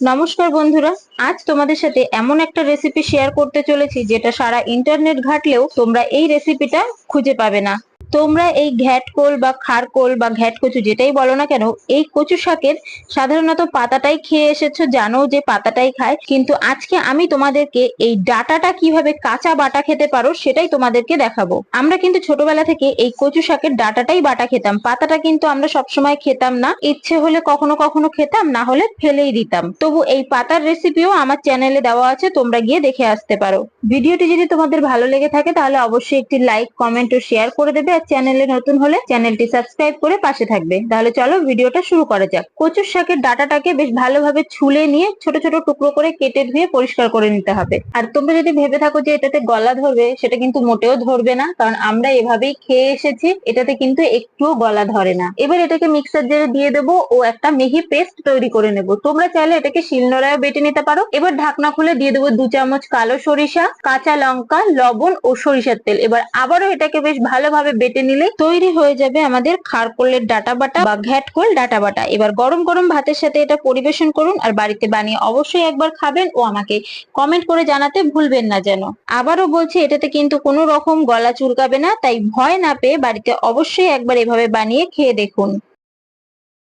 নমস্কার বন্ধুরা, আজ তোমাদের সাথে এমন একটা রেসিপি শেয়ার করতে চলেছি যেটা সারা ইন্টারনেট ঘাটলেও তোমরা এই রেসিপিটা খুঁজে পাবে না। তোমরা এই ঘ্যাটকোল বা খারকোল বা ঘ্যাট কচু যেটাই বলো না কেন, এই কচু শাকের সাধারণত পাতাটাই খেয়ে এসেছ, জানো যে পাতাটাই খায়। কিন্তু আজকে আমি তোমাদেরকে এই ডাটাটা কীভাবে কাঁচা বাটা খেতে পারো সেটাই তোমাদেরকে দেখাবো। আমরা কিন্তু ছোটবেলা থেকে এই কচু শাকের ডাটাটাই বাটা খেতাম। পাতাটা কিন্তু আমরা সবসময় খেতাম না। ইচ্ছে হলে কখনো কখনো খেতাম, না হলে ফেলেই দিতাম। তবু এই পাতার রেসিপিও আমার চ্যানেলে দেওয়া আছে, তোমরা গিয়ে দেখে আসতে পারো। ভিডিওটি যদি তোমাদের ভালো লেগে থাকে, তাহলে অবশ্যই একটি লাইক কমেন্ট ও শেয়ার করে দেবে। আর চ্যানেলে নতুন হলে চ্যানেলটি সাবস্ক্রাইব করে পাশে থাকবে। তাহলে চলো ভিডিওটা শুরু করা যাক। কচুর শাকের ডাটাটাকে বেশ ভালোভাবে ছুলে নিয়ে ছোট ছোট টুকরো করে কেটে ধুয়ে পরিষ্কার করে নিতে হবে। আর তোমরা যদি ভেবে থাকো যে এটাতে গলা ধরবে, সেটা কিন্তু মোটেও ধরবে না, কারণ আমরা এভাবেই খেয়ে এসেছি, এটাতে কিন্তু একটুও গলা ধরে না। এবার এটাকে মিক্সার জারে দিয়ে দেবো ও একটা মিহি পেস্ট তৈরি করে নেব। তোমরা চাইলে এটাকে শিলনোড়ায় বেটে নিতে পারো। এবার ঢাকনা খুলে দিয়ে দেবো দু চামচ কালো সরিষা, কাঁচা লঙ্কা, লবণ ও সরিষার তেল। এবার আবারও এটাকে বেশ ভালোভাবে বেটে নিলে তৈরি হয়ে যাবে আমাদের খারকোলের ডাটা বাটা বা ঘ্যাটকোল ডাটা বাটা। এবার গরম গরম ভাতের সাথে এটা পরিবেশন করুন আর বাড়িতে বানিয়ে অবশ্যই একবার খাবেন ও আমাকে কমেন্ট করে জানাতে ভুলবেন না যেন। আবারও বলছি, এটাতে কিন্তু কোনো রকম গলা চুলকাবে না, তাই ভয় না পেয়ে বাড়িতে অবশ্যই একবার এভাবে বানিয়ে খেয়ে দেখুন।